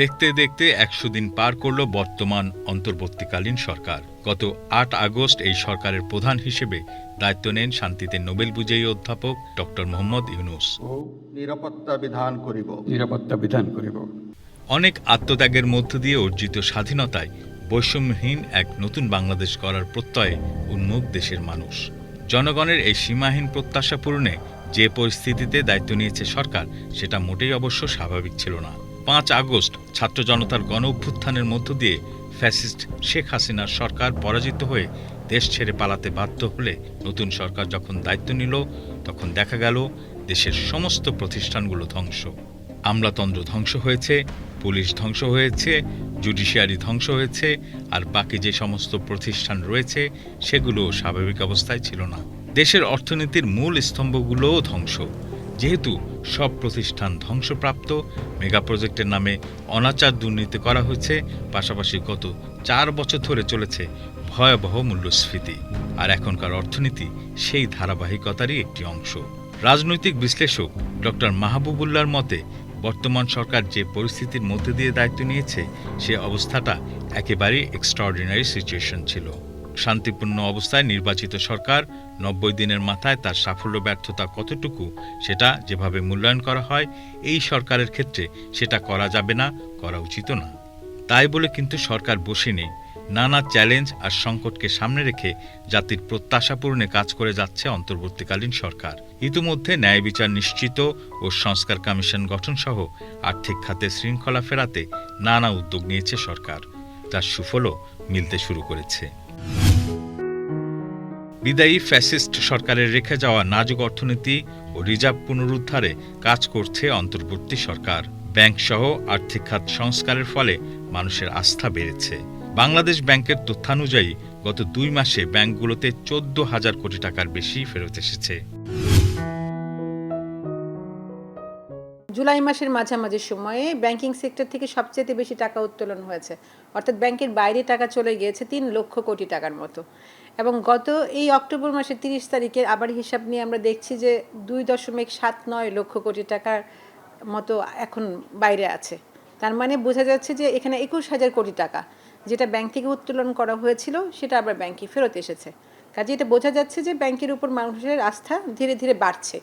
দেখতে দেখতে একশো দিন পার করল বর্তমান অন্তর্বর্তীকালীন সরকার। গত আট আগস্ট এই সরকারের প্রধান হিসেবে দায়িত্ব নেন শান্তিতে নোবেল বিজয়ী অধ্যাপক ডক্টর মোহাম্মদ ইউনুস। নিরাপত্তা বিধান করিব। নিরাপত্তা বিধান করিব। অনেক আত্মত্যাগের মধ্য দিয়ে অর্জিত স্বাধীনতায় বৈষম্যহীন এক নতুন বাংলাদেশ করার প্রত্যয়ে উন্মুখ দেশের মানুষ। জনগণের এই সীমাহীন প্রত্যাশা পূরণে যে পরিস্থিতিতে দায়িত্ব নিয়েছে সরকার সেটা মোটেই অবশ্য স্বাভাবিক ছিল না। পাঁচ আগস্ট ছাত্র জনতার গণ অভ্যুত্থানের মধ্য দিয়ে ফ্যাসিস্ট শেখ হাসিনার সরকার পরাজিত হয়ে দেশ ছেড়ে পালাতে বাধ্য হলে নতুন সরকার যখন দায়িত্ব নিল, তখন দেখা গেল দেশের সমস্ত প্রতিষ্ঠানগুলো ধ্বংস। আমলাতন্ত্র ধ্বংস হয়েছে, পুলিশ ধ্বংস হয়েছে, জুডিশিয়ারি ধ্বংস হয়েছে, আর বাকি যে সমস্ত প্রতিষ্ঠান রয়েছে, সেগুলো স্বাভাবিক অবস্থায় ছিল না। দেশের অর্থনীতির মূল স্তম্ভগুলোও ধ্বংস। যেহেতু সব প্রতিষ্ঠান ধ্বংসপ্রাপ্ত মেগা প্রজেক্টের নামে অনাচার দুর্নীতি করা হয়েছে, পাশাপাশি গত চার বছর ধরে চলেছে ভয়াবহ মূল্যস্ফীতি। আর এখনকার অর্থনীতি সেই ধারাবাহিকতারই একটি অংশ। রাজনৈতিক বিশ্লেষক ডক্টর মাহবুবুল্লার মতে, বর্তমান সরকার যে পরিস্থিতির মধ্যে দিয়ে দায়িত্ব নিয়েছে, সে অবস্থাটা একেবারেই এক্সট্রাঅর্ডিনারি সিচুয়েশন ছিল। শান্তিপূর্ণ অবস্থায় নির্বাচিত সরকার নব্বই দিনের মাথায় তার সাফল্য, ব্যর্থতা কতটুকু সেটা যেভাবে মূল্যায়ন করা হয়, এই সরকারের ক্ষেত্রে সেটা করা যাবে না, করা উচিত না তাই বলে কিন্তু সরকার বসে নেই নানা চ্যালেঞ্জ আর সংকটকে সামনে রেখে জাতির প্রত্যাশা পূরণে কাজ করে যাচ্ছে অন্তর্বর্তীকালীন সরকার। ইতিমধ্যে ন্যায় বিচার নিশ্চিত ও সংস্কার কমিশন গঠন সহ আর্থিক খাতে শৃঙ্খলা ফেরাতে নানা উদ্যোগ নিয়েছে সরকার। তার সুফলও মিলতে শুরু করেছে। বিদায়ী ফ্যাসিস্ট সরকারের রেখে যাওয়া নাজুক অর্থনীতি ও রিজার্ভ পুনরুদ্ধারে কাজ করছে অন্তর্বর্তী সরকার। ব্যাংক সহ আর্থিক খাত সংস্কারের ফলে মানুষের আস্থা বেড়েছে। বাংলাদেশ ব্যাংকের তথ্যানুযায়ী গত দুই মাসে ব্যাংকগুলোতে চোদ্দ হাজার কোটি টাকার বেশি ফেরত এসেছে। জুলাই মাসের মাঝামাঝি সময়ে ব্যাংকিং সেক্টর থেকে সবচেয়ে বেশি টাকা উত্তোলন হয়েছে। অর্থাৎ ব্যাংকের বাইরে টাকা চলে গিয়েছে তিন লক্ষ কোটি টাকার মতো। এবং গত এই অক্টোবর মাসের তিরিশ তারিখের আবার হিসাব নিয়ে আমরা দেখছি যে দুই দশমিক সাত নয় লক্ষ কোটি টাকার মতো এখন বাইরে আছে। তার মানে বোঝা যাচ্ছে যে এখানে একুশ হাজার কোটি টাকা যেটা ব্যাংক থেকে উত্তোলন করা হয়েছিল, সেটা আবার ব্যাংকে ফেরত এসেছে। কাজে এটা বোঝা যাচ্ছে যে ব্যাংকের উপর মানুষের আস্থা ধীরে ধীরে বাড়ছে।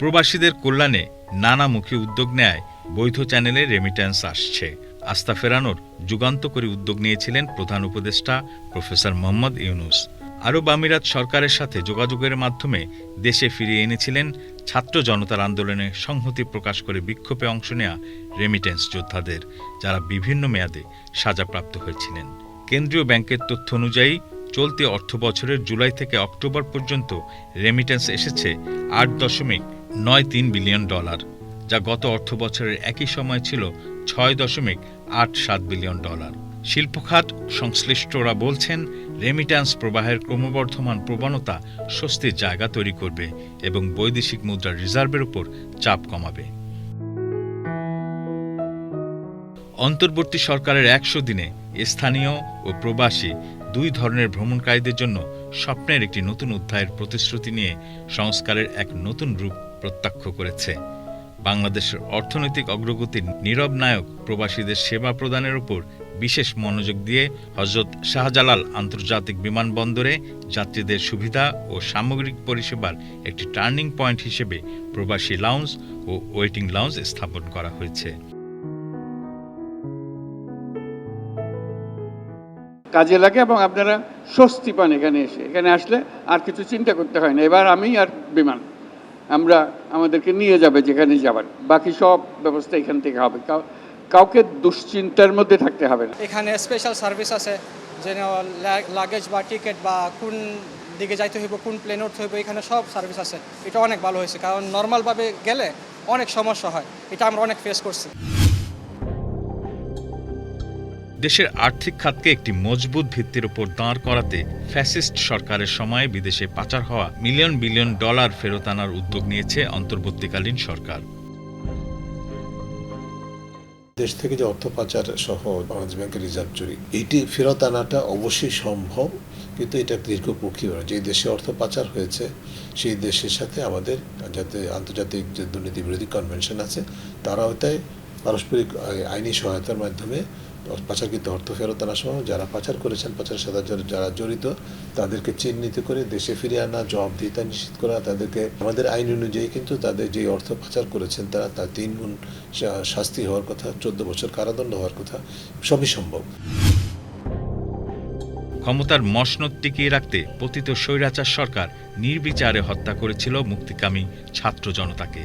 প্রবাসীদের কল্যাণে নানামুখী উদ্যোগ নেয় বৈধ চ্যানেলে রেমিট্যান্স আসছে। আস্থা ফেরানোর যুগান্তকারী উদ্যোগ নিয়েছিলেন প্রধান উপদেষ্টা প্রফেসর মোহাম্মদ ইউনুস। আরব আমিরাত সরকারের সাথে যোগাযোগের মাধ্যমে দেশে ফিরিয়ে এনেছিলেন ছাত্র জনতার আন্দোলনে সংহতি প্রকাশ করে বিক্ষোভে অংশ নেয়া রেমিটেন্স যোদ্ধাদের, যারা বিভিন্ন মেয়াদে সাজাপ্রাপ্ত হয়েছিলেন। কেন্দ্রীয় ব্যাংকের তথ্য অনুযায়ী, চলতি অর্থ বছরের জুলাই থেকে অক্টোবর পর্যন্ত রেমিটেন্স এসেছে আট দশমিক নয় তিন বিলিয়ন ডলার, যা গত অর্থ বছরের একই সময় ছিল ছয় দশমিক আট সাত বিলিয়ন ডলার। শিল্পখাত সংশ্লিষ্টরা বলছেন রেমিট্যান্স প্রবাহের ক্রমবর্ধমান প্রবণতা স্বস্তির জায়গা তৈরি করবে এবং বৈদেশিক মুদ্রার রিজার্ভের উপর চাপ কমাবে। অন্তর্বর্তী সরকারের একশো দিনে স্থানীয় ও প্রবাসী দুই ধরনের ভ্রমণকারীদের জন্য স্বপ্নের একটি নতুন অধ্যায়ের প্রতিশ্রুতি নিয়ে সংস্কারের এক নতুন রূপ প্রত্যক্ষ করেছে। বাংলাদেশের অর্থনৈতিক অগ্রগতির নীরব নায়ক প্রবাসীদের সেবা প্রদানের উপর বিশেষ মনোযোগ দিয়ে হজরত শাহজালাল আন্তর্জাতিক বিমানবন্দরে যাত্রীদের সুবিধা ও সামগ্রিক পরিষেবার একটি টার্নিং পয়েন্ট হিসেবে প্রবাসী লাউঞ্জ ও ওয়েটিং লাউঞ্জ স্থাপন করা হয়েছে। কাজে লাগে এবং আপনারা স্বস্তি পান এখানে এসে। এখানে আসলে আর কিছু চিন্তা করতে হয় না। এবার আমি আর বিমান। আমরা আমাদেরকে নিয়ে যাবে যেখানে যাবার। বাকি সব ব্যবস্থা এখান থেকে হবে। কাউ- কাউকে দুশ্চিন্তার মধ্যে থাকতে হবে না। এখানে স্পেশাল সার্ভিস আছে, যেন লাগেজ বা টিকিট বা কোন দিকে যাইতে হইব, কোন প্লেন উঠতে হইব, এখানে সব সার্ভিস আছে। এটা অনেক ভালো হয়েছে, কারণ নর্মালভাবে গেলে অনেক সমস্যা হয়। এটা আমরা অনেক ফেস করছি। দেশের আর্থিক খাতকে একটি মজবুত ভিত্তির উপর দাঁড় করাতে ফ্যাসিস্ট সরকারের সময়ে বিদেশে পাচার হওয়া মিলিয়ন বিলিয়ন ডলার ফেরত আনার উদ্যোগ নিয়েছে অন্তর্বর্তীকালীন সরকার। দেশ থেকে যে অর্থ পাচার সহ বাংলাদেশ ব্যাংকের রিজার্ভ চুরি এইটি ফেরত আনাটা অবশ্যই সম্ভব, কিন্তু এটা দীর্ঘপক্ষী নয়। যে দেশে অর্থ পাচার হয়েছে, সেই দেশের সাথে আমাদের যাতে আন্তর্জাতিক যে দুর্নীতি বিরোধী কনভেনশন আছে, তারা ওটাই পারস্পরিক আইনি সহায়তার মাধ্যমে পাচারকৃত অর্থ ফেরত আনা সহ যারা পাচার করেছেন পাচারের সাথে যারা জড়িত, তাদেরকে চিহ্নিত করে দেশে ফিরিয়ে আনা, জবাবদিহিতা নিশ্চিত করা, তাদেরকে আমাদের আইন অনুযায়ী কিন্তু তাদের যে অর্থ পাচার করেছেন তারা তার তিন গুণ শাস্তি হওয়ার কথা, চোদ্দ বছর কারাদণ্ড হওয়ার কথা, সবই সম্ভব। ক্ষমতার মসনদ টিকিয়ে রাখতে পতিত স্বৈরাচার সরকার নির্বিচারে হত্যা করেছিল মুক্তিকামী ছাত্র জনতাকে।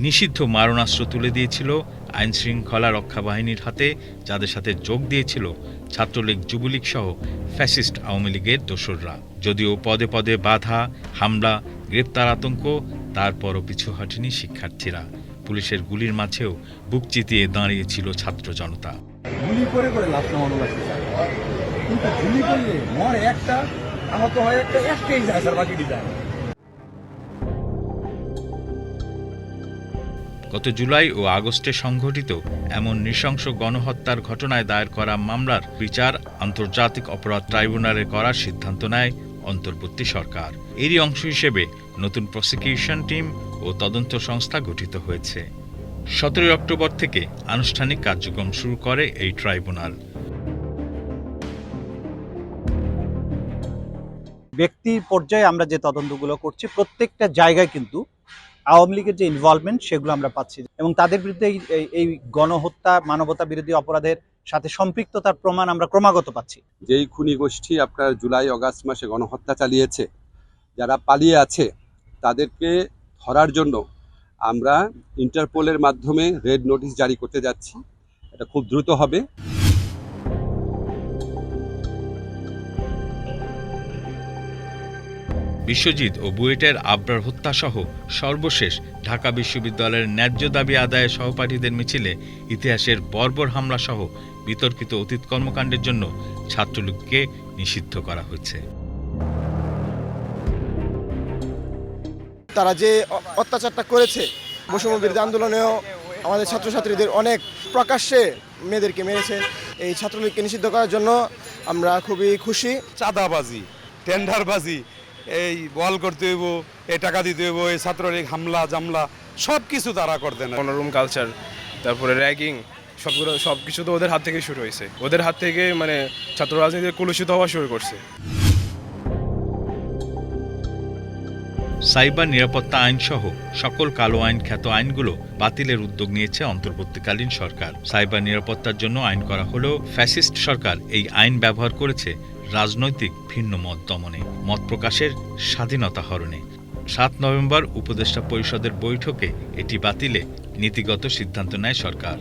নিষিদ্ধ মারণাস্ত্র তুলে দিয়েছিল আইনশৃঙ্খলা রক্ষা বাহিনীর হাতে, যাদের সাথে যোগ দিয়েছিল ছাত্রলীগ, যুবলীগ সহ ফ্যাসিস্ট আওয়ামী লীগের দোসররা। যদিও পদে পদে বাধা, হামলা, গ্রেপ্তার আতঙ্ক, তারপরও পিছু হটেনি শিক্ষার্থীরা। পুলিশের গুলির মাঝেও বুক চিতিয়ে দাঁড়িয়েছিল ছাত্র জনতা। একটা, আহত হয় একটা যায়। গত জুলাই ও আগস্টে সংঘটিত এমন নৃশংস গণহত্যার ঘটনায় দায়ের করা মামলার বিচার আন্তর্জাতিক অপরাধ ট্রাইব্যুনালে করার সিদ্ধান্ত নেয় অন্তর্বর্তী সরকার। এরই অংশ হিসেবে নতুন প্রসিকিউশন টিম ও তদন্ত সংস্থা গঠিত হয়েছে। সতেরোই অক্টোবর থেকে আনুষ্ঠানিক কার্যক্রম শুরু করে এই ট্রাইব্যুনাল। ব্যক্তি পর্যায়ে আমরা যে তদন্তগুলো করছি, প্রত্যেকটা জায়গায় কিন্তু আওয়ামী লীগের যে ইনভলভমেন্ট সেগুলো আমরা পাচ্ছি। এবং তাদের বিরুদ্ধে এই- গণহত্যা, মানবতা বিরোধী অপরাধের সাথে সম্পৃক্ততার প্রমাণ আমরা ক্রমাগত পাচ্ছি। যেই খুনি গোষ্ঠী আপনার জুলাই, অগাস্ট মাসে গণহত্যা চালিয়েছে, যারা পালিয়ে আছে, তাদেরকে ধরার জন্য আমরা ইন্টারপোলের মাধ্যমে রেড নোটিশ জারি করতে যাচ্ছি। এটা খুব দ্রুত হবে। বিশ্বজিৎ ও বুয়েটের আবরার হত্যাসহ সর্বশেষ ঢাকা বিশ্ববিদ্যালয়ের ন্যায্য দাবি আদায়ে সহপাঠীদের মিছিলে ইতিহাসের বর্বর হামলা সহ বিতর্কিত অতীত কর্মকাণ্ডের জন্য ছাত্রলীগকে নিষিদ্ধ করা হয়েছে। তারা যে অত্যাচারটা করেছে বৈষম্য বিরোধী আন্দোলনেও আমাদের ছাত্রছাত্রীদের অনেক প্রকাশ্যে মেয়েদেরকে মেরেছে এই ছাত্রলীগকে নিষিদ্ধ করার জন্য আমরা খুবই খুশি। চাঁদাবাজি টেন্ডারবাজি এই বল করতে হইব, এই টাকা দিতে হইব, এই ছাত্রলীগ হামলা, জামলা সব কিছু তারা করতে না। মনোরম কালচার তারপরে র্যাগিং সবগুলো সব কিছু তো ওদের হাত থেকে শুরু হয়েছে। ওদের হাত থেকে মানে ছাত্র রাজনীতি কলুষিত হওয়া শুরু করছে। সাইবার নিরাপত্তা আইন সহ সকল কালো আইন, খ্যাত আইনগুলো বাতিলের উদ্যোগ নিয়েছে অন্তর্বর্তীকালীন সরকার। সাইবার নিরাপত্তার জন্য আইন করা হলেও ফ্যাসিস্ট সরকার এই আইন ব্যবহার করেছে রাজনৈতিক ভিন্ন মত দমনে, মত প্রকাশের স্বাধীনতা হরণে। সাত নভেম্বর উপদেষ্টা পরিষদের বৈঠকে এটি বাতিলে নীতিগত সিদ্ধান্ত নেয় সরকার।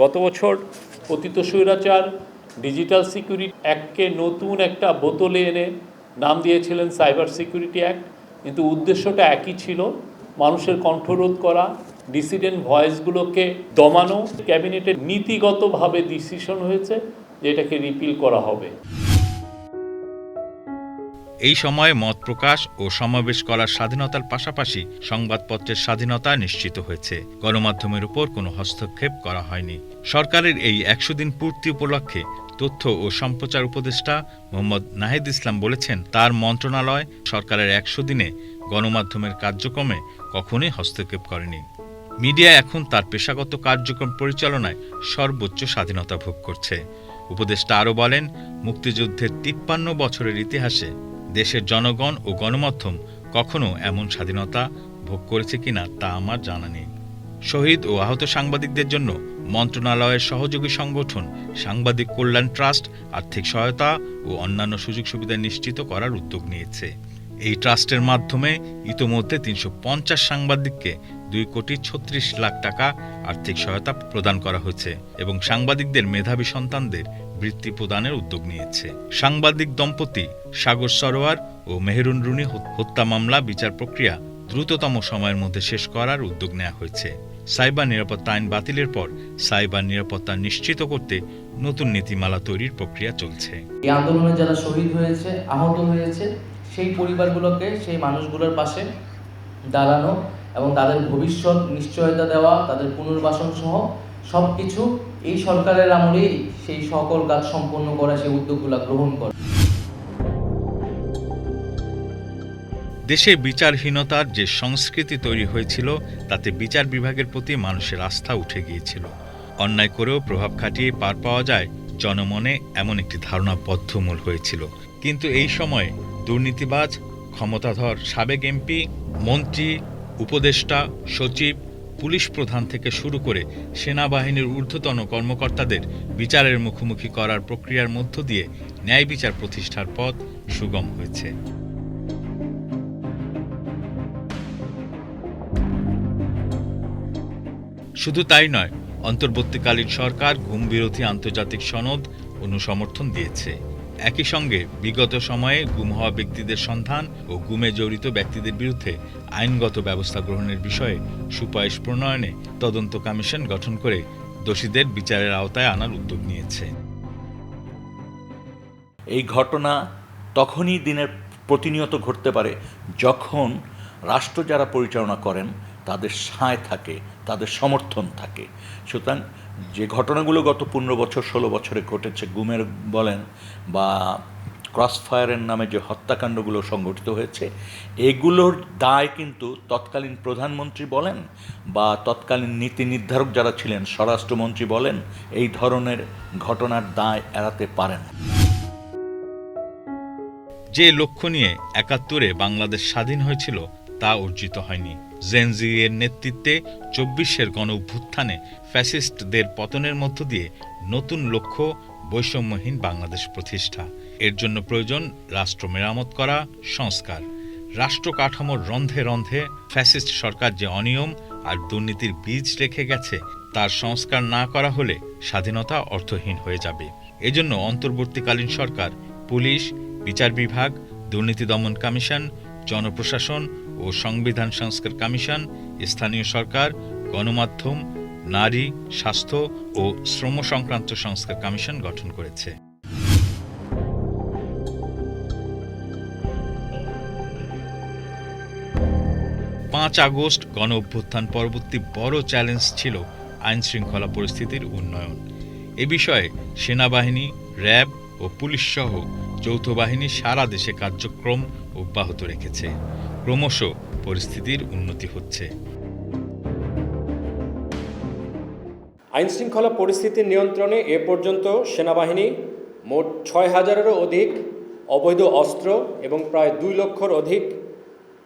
গত বছর পতিত স্বৈরাচার ডিজিটাল সিকিউরিটি অ্যাক্টকে নতুন একটা বোতলে এনে নাম দিয়েছিলেন সাইবার সিকিউরিটি অ্যাক্ট কিন্তু উদ্দেশ্যটা একই ছিল, মানুষের কণ্ঠরোধ করা ডিসিডেন্ট ভয়েসগুলোকে দমানো, ক্যাবিনেটের নীতিগতভাবে ডিসিশন হয়েছে যে এটাকে রিপিল করা হবে। এই সময়ে মত প্রকাশ ও সমাবেশ করার স্বাধীনতার পাশাপাশি সংবাদপত্রের স্বাধীনতা নিশ্চিত হয়েছে। গণমাধ্যমের উপর কোনো হস্তক্ষেপ করা হয়নি। সরকারের এই একশো দিন পূর্তি উপলক্ষে তথ্য ও সম্প্রচার উপদেষ্টা মোহাম্মদ নাহিদ ইসলাম বলেছেন, তার মন্ত্রণালয় সরকারের একশো দিনে গণমাধ্যমের কার্যক্রমে কখনোই হস্তক্ষেপ করেনি। মিডিয়া এখন তার পেশাগত কার্যক্রম পরিচালনায় সর্বোচ্চ স্বাধীনতা ভোগ করছে। উপদেষ্টা আরও বলেন, মুক্তিযুদ্ধের তিপ্পান্ন বছরের ইতিহাসে দেশের জনগণ ও গণমাধ্যম কখনো এমন স্বাধীনতা ভোগ করেছে কিনা তা আমার জানা নেই। শহীদ ও আহত সাংবাদিকদের জন্য মন্ত্রণালয়ের সহযোগী সংগঠন সাংবাদিক কল্যাণ ট্রাস্ট আর্থিক সহায়তা ও অন্যান্য সুযোগ সুবিধা নিশ্চিত করার উদ্যোগ নিয়েছে। এই ট্রাস্টের মাধ্যমে ইতোমধ্যে তিনশো পঞ্চাশ সাংবাদিককে দুই কোটি ছত্রিশ লাখ টাকা আর্থিক সহায়তা প্রদান করা হয়েছে এবং সাংবাদিকদের মেধাবী সন্তানদের বৃত্তি প্রদানের উদ্যোগ নিয়েছে। সাংবাদিক দম্পতি সাগর সরোয়ার ও মেহরুন রুনি হত্যা মামলা বিচার প্রক্রিয়া দ্রুততম সময়ের মধ্যে শেষ করার উদ্যোগ নেওয়া হয়েছে। সাইবার নিরাপত্তা আইন বাতিলের পর সাইবার নিরাপত্তা নিশ্চিত করতে নতুন নীতিমালা তৈরির প্রক্রিয়া চলছে। এই আন্দোলনে যারা শহীদ হয়েছে, আহত হয়েছে, সেই পরিবারগুলোকে সেই মানুষগুলোর পাশে দাঁড়ানো এবং তাদের ভবিষ্যৎ নিশ্চয়তা দেওয়া, তাদের পুনর্বাসন সহ সব কিছু এই সরকারের আমলেই সেই সকল কাজ সম্পন্ন করা, সেই উদ্যোগগুলো গ্রহণ করা। দেশে বিচারহীনতার যে সংস্কৃতি তৈরি হয়েছিল, তাতে বিচার বিভাগের প্রতি মানুষের আস্থা উঠে গিয়েছিল। অন্যায় করেও প্রভাব খাটিয়ে পার পাওয়া যায়, জনমনে এমন একটি ধারণা বদ্ধমূল হয়েছিল। কিন্তু এই সময়ে দুর্নীতিবাজ, ক্ষমতাধর সাবেক এমপি, মন্ত্রী, উপদেষ্টা, সচিব পুলিশ প্রধান থেকে শুরু করে সেনাবাহিনীর ঊর্ধ্বতন কর্মকর্তাদের বিচারের মুখোমুখি করার প্রক্রিয়ার মধ্য দিয়ে ন্যায় বিচার প্রতিষ্ঠার পথ সুগম হয়েছে। শুধু তাই নয়, অন্তর্বর্তীকালীন সরকার ঘুম বিরোধী আন্তর্জাতিক সনদ অনুসমর্থন দিয়েছে। একই সঙ্গে বিগত সময়ে গুম হওয়া ব্যক্তিদের সন্ধান ও গুমে জড়িত ব্যক্তিদের বিরুদ্ধে আইনগত ব্যবস্থা গ্রহণের বিষয়ে সুপারিশ প্রণয়নে তদন্ত কমিশন গঠন করে দোষীদের বিচারের আওতায় আনার উদ্যোগ নিয়েছে। এই ঘটনা তখনই দিনের প্রতিনিয়ত ঘটতে পারে যখন রাষ্ট্র যারা পরিচালনা করেন তাদের সায় থাকে, তাদের সমর্থন থাকে। সুতরাং যে ঘটনাগুলো গত পনেরো বছর, ষোলো বছরে ঘটেছে, গুমের বলেন বা ক্রসফায়ারের নামে যে হত্যাকাণ্ডগুলো সংঘটিত হয়েছে, এগুলোর দায় কিন্তু তৎকালীন প্রধানমন্ত্রী বলেন বা তৎকালীন নীতি নির্ধারক যারা ছিলেন, স্বরাষ্ট্রমন্ত্রী বলেন, এই ধরনের ঘটনার দায় এড়াতে পারেন। যে লক্ষ্য নিয়ে একাত্তরে বাংলাদেশ স্বাধীন হয়েছিল তা অর্জিত হয়নি। জেনজি এর নেতৃত্বে চব্বিশের গণ অভ্যুত্থানে ফ্যাসিস্টদের পতনের মধ্য দিয়ে নতুন লক্ষ্য বৈষম্যহীন বাংলাদেশ প্রতিষ্ঠা। এর জন্য প্রয়োজন রাষ্ট্র মেরামত করা, সংস্কার। রাষ্ট্র কাঠামোর রন্ধে রন্ধে ফ্যাসিস্ট সরকার যে অনিয়ম আর দুর্নীতির বীজ রেখে গেছে, তার সংস্কার না করা হলে স্বাধীনতা অর্থহীন হয়ে যাবে। এজন্য অন্তর্বর্তীকালীন সরকার, পুলিশ, বিচার বিভাগ, দুর্নীতি দমন কমিশন, জনপ্রশাসন ও সংবিধান সংস্কার কমিশন, স্থানীয় সরকার, গণমাধ্যম, নারী, স্বাস্থ্য ও শ্রম সংক্রান্ত সংস্কার কমিশন গঠন করেছে। পাঁচ আগস্ট গণ অভ্যুত্থান পরবর্তী বড় চ্যালেঞ্জ ছিল আইন শৃঙ্খলা পরিস্থিতির উন্নয়ন। এ বিষয়ে সেনাবাহিনী, র্যাব ও পুলিশ সহ যৌথ বাহিনী সারা দেশে কার্যক্রম অব্যাহত রেখেছে। ক্রমশ পরিস্থিতির উন্নতি হচ্ছে। আইন শৃঙ্খলা নিয়ন্ত্রণে এ পর্যন্ত সেনাবাহিনী মোট ছয় হাজারেরও অধিক অবৈধ অস্ত্র এবং প্রায় দুই লক্ষর অধিক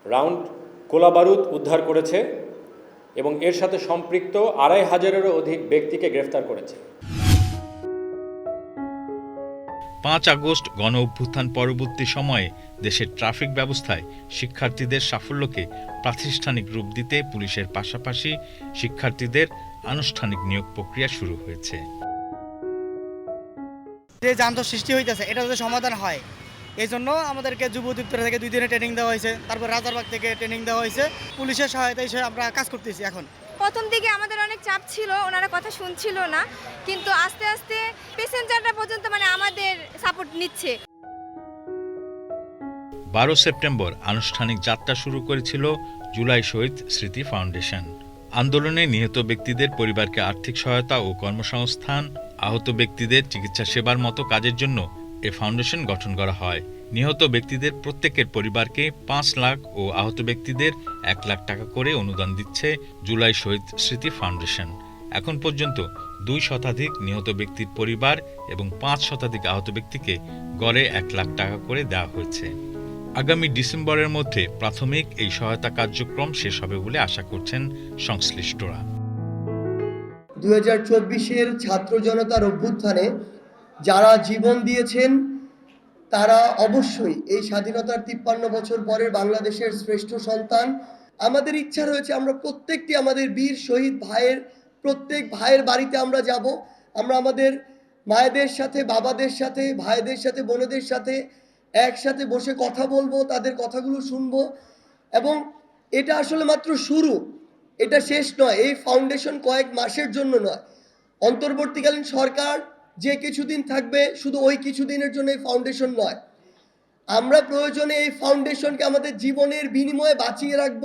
রাউন্ড গোলাবারুদ উদ্ধার করেছে এবং এর সাথে সম্পৃক্ত আড়াই হাজারেরও অধিক ব্যক্তিকে গ্রেফতার করেছে। পাঁচ আগস্ট গণ অভ্যুত্থান পরবর্তী সময়ে দেশের ট্রাফিক ব্যবস্থায় শিক্ষার্থীদের সাফল্যকে প্রাতিষ্ঠানিক রূপ দিতে পুলিশের পাশাপাশি শিক্ষার্থীদের আনুষ্ঠানিক নিয়োগ প্রক্রিয়া শুরু হয়েছে। যে যান্ত্র সৃষ্টি হইতেছে, এটা যদি সমাধান হয় এই জন্য আমাদেরকে যুব অধিদপ্তর থেকে দুই দিনে ট্রেনিং দেওয়া হয়েছে, তারপর রাজারবাগ থেকে ট্রেনিং দেওয়া হয়েছে। পুলিশের সহায়তা হিসেবে আমরা কাজ করতেছি এখন। প্রথম দিকে আমাদের অনেক চাপ ছিল, ওনারা কথা শুনছিল না, কিন্তু আস্তে আস্তে প্যাসেঞ্জাররা পর্যন্ত মানে আমাদের সাপোর্ট নিচ্ছে। বারো সেপ্টেম্বর আনুষ্ঠানিক যাত্রা শুরু করেছিল জুলাই শহীদ স্মৃতি ফাউন্ডেশন। আন্দোলনে নিহত ব্যক্তিদের পরিবারকে আর্থিক সহায়তা ও কর্মসংস্থান, আহত ব্যক্তিদের চিকিৎসা সেবার মতো কাজের জন্য এ ফাউন্ডেশন গঠন করা হয়। নিহত ব্যক্তিদের প্রত্যেকের পরিবারকে পাঁচ লাখ ও আহত ব্যক্তিদের এক লাখ টাকা করে অনুদান দিচ্ছে জুলাই শহীদ স্মৃতি ফাউন্ডেশন। এখন পর্যন্ত দুই শতাধিক নিহত ব্যক্তির পরিবার এবং পাঁচ শতাধিক আহত ব্যক্তিকে গড়ে এক লাখ টাকা করে দেওয়া হয়েছে। আগামী ডিসেম্বরের মধ্যে প্রাথমিক এই সহায়তা কার্যক্রম শেষ হবে বলে আশা করছেন সংশ্লিষ্টরা। দু হাজার ছাত্র জনতার অভ্যুত্থানে যারা জীবন দিয়েছেন তারা অবশ্যই এই স্বাধীনতার তিপ্পান্ন বছর পরের বাংলাদেশের শ্রেষ্ঠ সন্তান। আমাদের ইচ্ছা রয়েছে আমরা প্রত্যেকটি আমাদের বীর শহীদ ভাইয়ের, প্রত্যেক ভাইয়ের বাড়িতে আমরা যাব। আমরা আমাদের মায়েদের সাথে, বাবাদের সাথে, ভাইদের সাথে, বোনেদের সাথে একসাথে বসে কথা বলব, তাদের কথাগুলো শুনব। এবং এটা আসলে মাত্র শুরু। এটা শেষ নয়, এই ফাউন্ডেশন কয়েক মাসের জন্য নয়। অন্তর্বর্তীকালীন সরকার যে কিছুদিন থাকবে শুধু ওই কিছুদিনের জন্য এই ফাউন্ডেশন নয়। আমরা প্রয়োজনে এই ফাউন্ডেশনকে আমাদের জীবনের বিনিময়ে বাঁচিয়ে রাখব।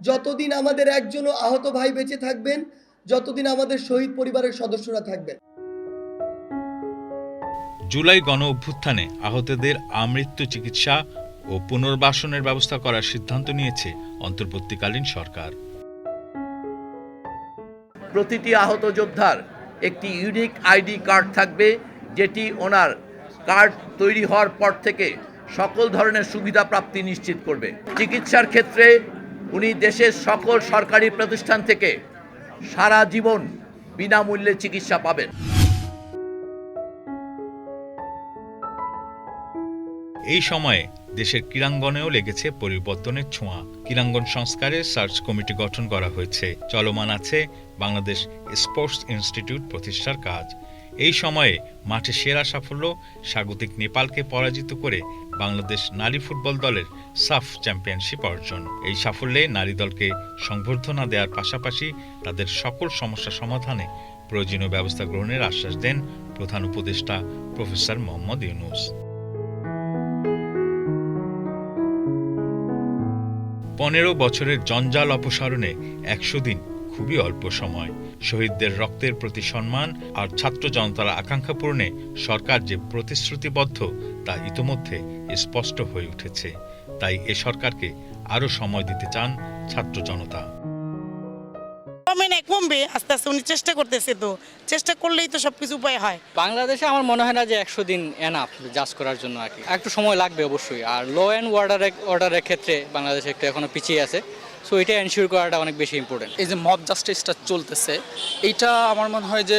যতদিন আমাদের একজনও আহত ভাই বেঁচে থাকবেন যতদিন আমাদের শহীদ পরিবারের সদস্যরা থাকবেন। জুলাই গণ অভ্যুত্থানে আহতদের আমৃত্যু চিকিৎসা ও পুনর্বাসনের ব্যবস্থা করার সিদ্ধান্ত নিয়েছে অন্তর্বর্তীকালীন সরকার। প্রতিটি আহত যোদ্ধার একটি ইউনিক আইডি কার্ড থাকবে, যেটি ওনার কার্ড তৈরি হওয়ার পর থেকে সকল ধরনের সুবিধা প্রাপ্তি নিশ্চিত করবে। চিকিৎসার ক্ষেত্রে উনি দেশের সকল সরকারি প্রতিষ্ঠান থেকে সারা জীবন বিনামূল্যে চিকিৎসা পাবেন। এই সময়ে দেশের ক্রীড়াঙ্গনেও লেগেছে পরিবর্তনের ছোঁয়া। ক্রীড়াঙ্গন সংস্কারে সার্চ কমিটি গঠন করা হয়েছে। চলমান আছে বাংলাদেশ স্পোর্টস ইনস্টিটিউট প্রতিষ্ঠার কাজ। এই সময়ে মাঠে সেরা সাফল্য স্বাগতিক নেপালকে পরাজিত করে বাংলাদেশ নারী ফুটবল দলের সাফ চ্যাম্পিয়নশিপ অর্জন। এই সাফল্যে নারী দলকে সংবর্ধনা দেওয়ার পাশাপাশি তাদের সকল সমস্যা সমাধানে প্রয়োজনীয় ব্যবস্থা গ্রহণের আশ্বাস দেন প্রধান উপদেষ্টা প্রফেসর মোহাম্মদ ইউনুস। পনেরো বছরের জঞ্জাল অপসারণে একশো দিন খুবই অল্প সময়। শহীদদের রক্তের প্রতি সম্মান আর ছাত্র জনতার আকাঙ্ক্ষা পূরণে সরকার যে প্রতিশ্রুতিবদ্ধ তা ইতোমধ্যে স্পষ্ট হয়ে উঠেছে। তাই এ সরকারকে আরও সময় দিতে চান ছাত্র জনতা। কমে কমবে আস্তে আস্তে উনি চেষ্টা করতেছে তো। চেষ্টা করলেই তো সব কিছু উপায় হয়। বাংলাদেশে আমার মনে হয় না যে একশো দিন এনাফ জাজ করার জন্য আর কি। একটু সময় লাগবে অবশ্যই। আর ল অ্যান্ড অর্ডারের অর্ডারের ক্ষেত্রে বাংলাদেশ একটু এখনও পিছিয়ে আছে। সো এটা এনশিওর করাটা অনেক বেশি ইম্পর্টেন্ট এই যে মব জাস্টিসটা চলতেছে, এইটা আমার মনে হয় যে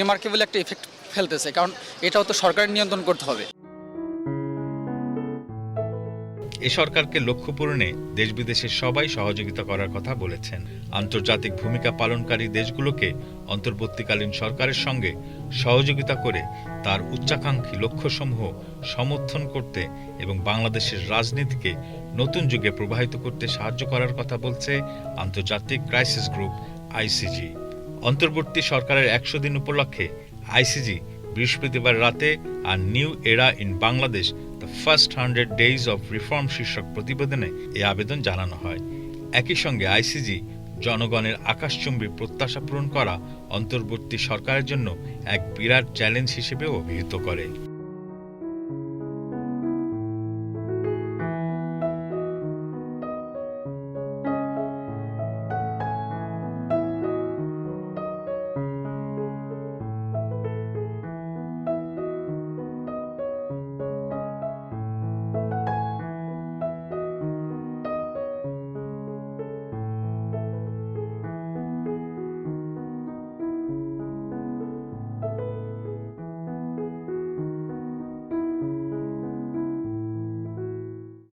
রিমার্কেবল একটা ইফেক্ট ফেলতেছে। কারণ এটাও তো সরকারের নিয়ন্ত্রণ করতে হবে। এ সরকারকে লক্ষ্য পূরণে দেশ বিদেশের সবাই সহযোগিতা করার কথা বলেছেন। আন্তর্জাতিক ভূমিকা পালনকারী দেশগুলোকে অন্তর্বর্তীকালীন সরকারের সঙ্গে সহযোগিতা করে তার উচ্চাকাঙ্ক্ষী লক্ষ্যসমূহ সমর্থন করতে এবং বাংলাদেশের রাজনীতিকে নতুন যুগে প্রবাহিত করতে সাহায্য করার কথা বলছে আন্তর্জাতিক ক্রাইসিস গ্রুপ আইসিজি অন্তর্বর্তী সরকারের একশো দিন উপলক্ষে আইসিজি বৃহস্পতিবার রাতে আর new era in Bangladesh first hundred days of reform শীর্ষক প্রতিবেদনে এই আবেদন জানানো হয়। একই সঙ্গে আইসিজি জনগণের আকাশচুম্বী প্রত্যাশা পূরণ করা অন্তর্বর্তী সরকারের জন্য এক বিরাট চ্যালেঞ্জ হিসেবে অভিহিত করে।